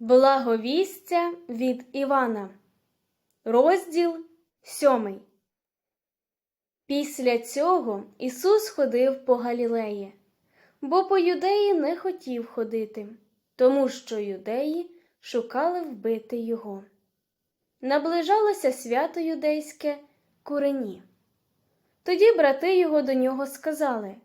Благовістя від Івана, розділ сьомий. Після цього Ісус ходив по Галілеї, бо по юдеї не хотів ходити, тому що юдеї шукали вбити його. Наближалося свято юдейське курені. Тоді брати його до нього сказали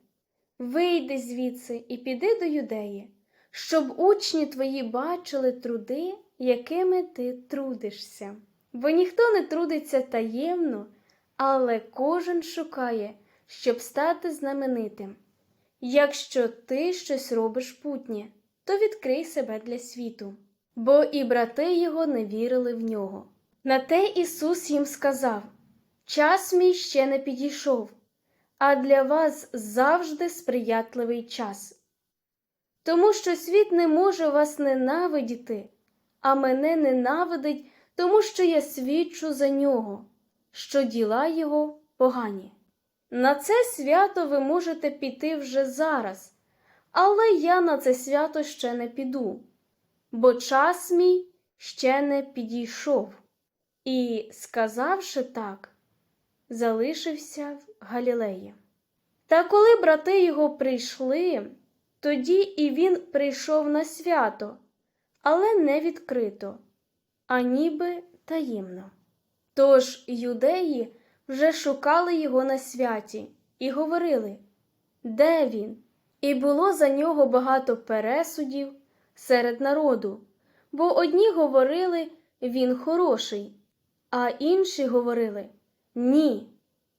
Вийди звідси і піди до юдеї, щоб учні твої бачили труди, якими ти трудишся. Бо ніхто не трудиться таємно, але кожен шукає, щоб стати знаменитим. Якщо ти щось робиш путнє, то відкрий себе для світу. Бо і брати його не вірили в нього. На те Ісус їм сказав Час мій ще не підійшов, а для вас завжди сприятливий час. Тому що світ не може вас ненавидіти, а мене ненавидить, тому що я свідчу за нього, що діла його погані. На це свято ви можете піти вже зараз, але я на це свято ще не піду, бо час мій ще не підійшов. І, сказавши так, залишився в Галілеї. Та коли брати його прийшли, тоді і він прийшов на свято, але не відкрито, а ніби таємно. Тож юдеї вже шукали його на святі і говорили, де він? І було за нього багато пересудів серед народу, бо одні говорили, він хороший, а інші говорили ні,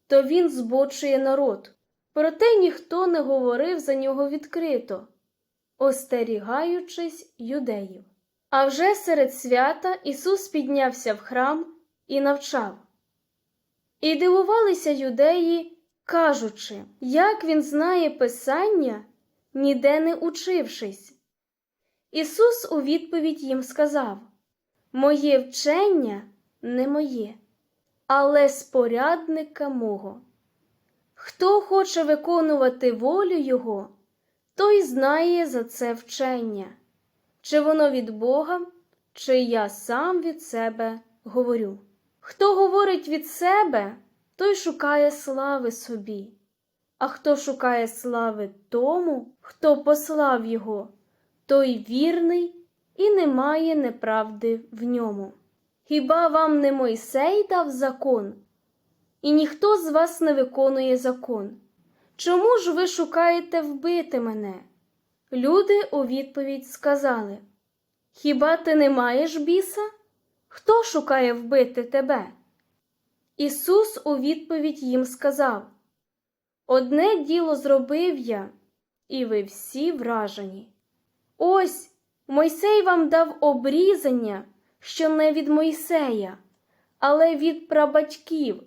то він збочує народ. Проте ніхто не говорив за нього відкрито, остерігаючись юдеїв. А вже серед свята Ісус піднявся в храм і навчав. І дивувалися юдеї, кажучи, як він знає Писання, ніде не учившись. Ісус у відповідь їм сказав Моє вчення не моє, але спорядника мого. Хто хоче виконувати волю Його, той знає за це вчення, чи воно від Бога, чи я сам від себе говорю. Хто говорить від себе, той шукає слави собі, а хто шукає слави тому, хто послав його, той вірний і не має неправди в ньому. Хіба вам не Мойсей дав закон? І ніхто з вас не виконує закон. Чому ж ви шукаєте вбити мене? Люди у відповідь сказали Хіба ти не маєш біса? Хто шукає вбити тебе? Ісус у відповідь їм сказав Одне діло зробив я, і ви всі вражені. Ось Мойсей вам дав обрізання, що не від Мойсея, але від прабатьків,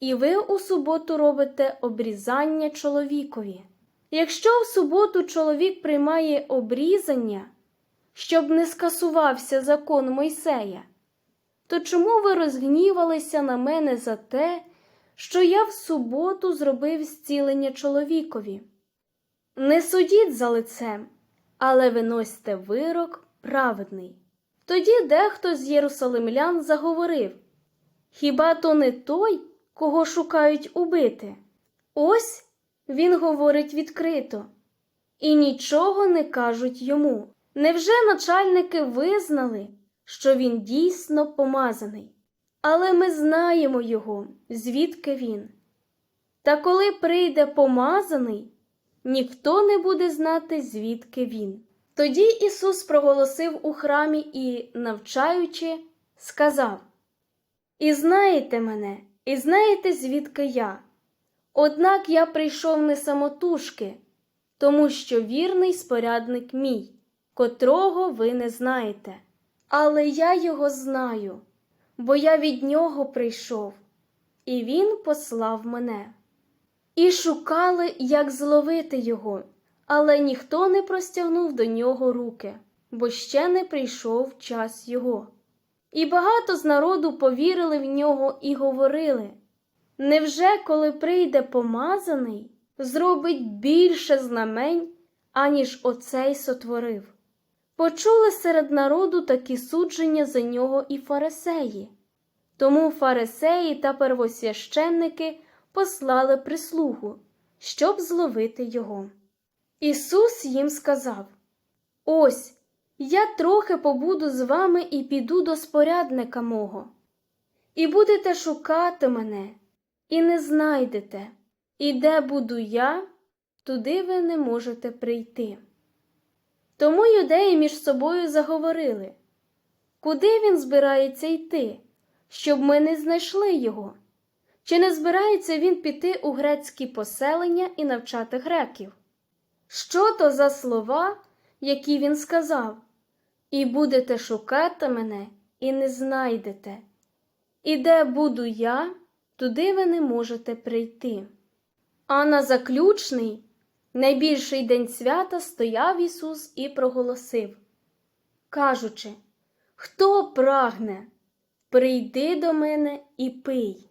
і ви у суботу робите обрізання чоловікові. Якщо в суботу чоловік приймає обрізання, щоб не скасувався закон Мойсея, то чому ви розгнівалися на мене за те, що я в суботу зробив зцілення чоловікові? Не судіть за лицем, але виносьте вирок праведний. Тоді дехто з єрусалимлян заговорив Хіба то не той, кого шукають убити? Ось він говорить відкрито, і нічого не кажуть йому. Невже начальники визнали, що він дійсно помазаний? Але ми знаємо його, звідки він. Та коли прийде помазаний, ніхто не буде знати, звідки він. Тоді Ісус проголосив у храмі і, навчаючи, сказав: І знаєте мене, і знаєте, звідки я. Однак я прийшов не самотужки, тому що вірний спорядник мій, котрого ви не знаєте. Але я його знаю, бо я від нього прийшов, і він послав мене. І шукали, як зловити його, але ніхто не простягнув до нього руки, бо ще не прийшов час його. І багато з народу повірили в нього і говорили Невже, коли прийде помазаний, зробить більше знамень, аніж оцей сотворив? Почули серед народу такі судження за нього і фарисеї. Тому фарисеї та первосвященники послали прислугу, щоб зловити його. Ісус їм сказав: Ось я трохи побуду з вами і піду до спорядника мого, і будете шукати мене, і не знайдете, і де буду я, туди ви не можете прийти. Тому юдеї між собою заговорили, куди він збирається йти, щоб ми не знайшли його? Чи не збирається він піти у грецькі поселення і навчати греків? Що то за слова, які він сказав? І будете шукати мене, і не знайдете. І де буду я, туди ви не можете прийти. А на заключний, найбільший день свята стояв Ісус і проголосив, кажучи, Хто прагне, прийди до мене і пий.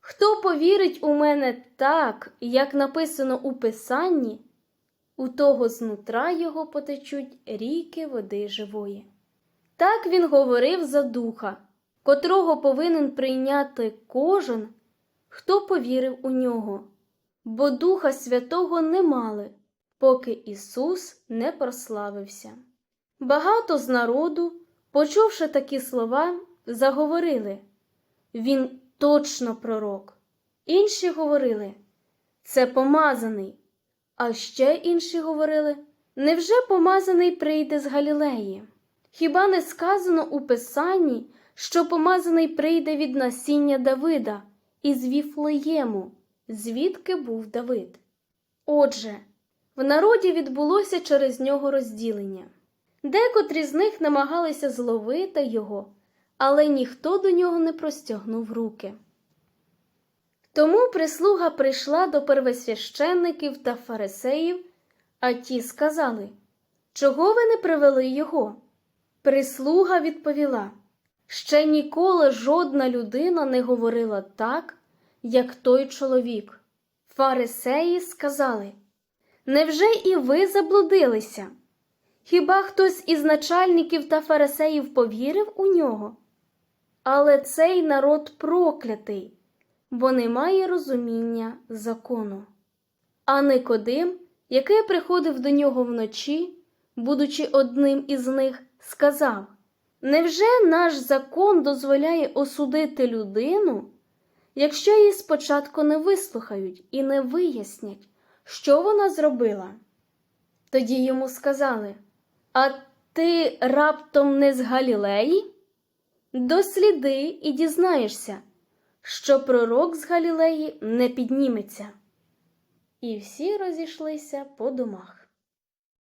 Хто повірить у мене так, як написано у Писанні, у того знутра його потечуть ріки води живої. Так він говорив за духа, котрого повинен прийняти кожен, хто повірив у нього, бо Духа Святого не мали, поки Ісус не прославився. Багато з народу, почувши такі слова, заговорили Він точно пророк. Інші говорили це помазаний. А ще інші говорили невже помазаний прийде з Галілеї? Хіба не сказано у Писанні, що помазаний прийде від насіння Давида із Віфлеєму, звідки був Давид? Отже, в народі відбулося через нього розділення. Декотрі з них намагалися зловити його, але ніхто до нього не простягнув руки. Тому прислуга прийшла до первосвященників та фарисеїв, а ті сказали, чого ви не привели його? Прислуга відповіла, ще ніколи жодна людина не говорила так, як той чоловік. Фарисеї сказали, невже і ви заблудилися? Хіба хтось із начальників та фарисеїв повірив у нього? Але цей народ проклятий бо немає розуміння закону. А Никодим, який приходив до нього вночі, будучи одним із них, сказав Невже наш закон дозволяє осудити людину, якщо її спочатку не вислухають і не вияснять, що вона зробила? Тоді йому сказали А ти раптом не з Галілеї? Досліди і дізнаєшся що пророк з Галілеї не підніметься. І всі розійшлися по домах.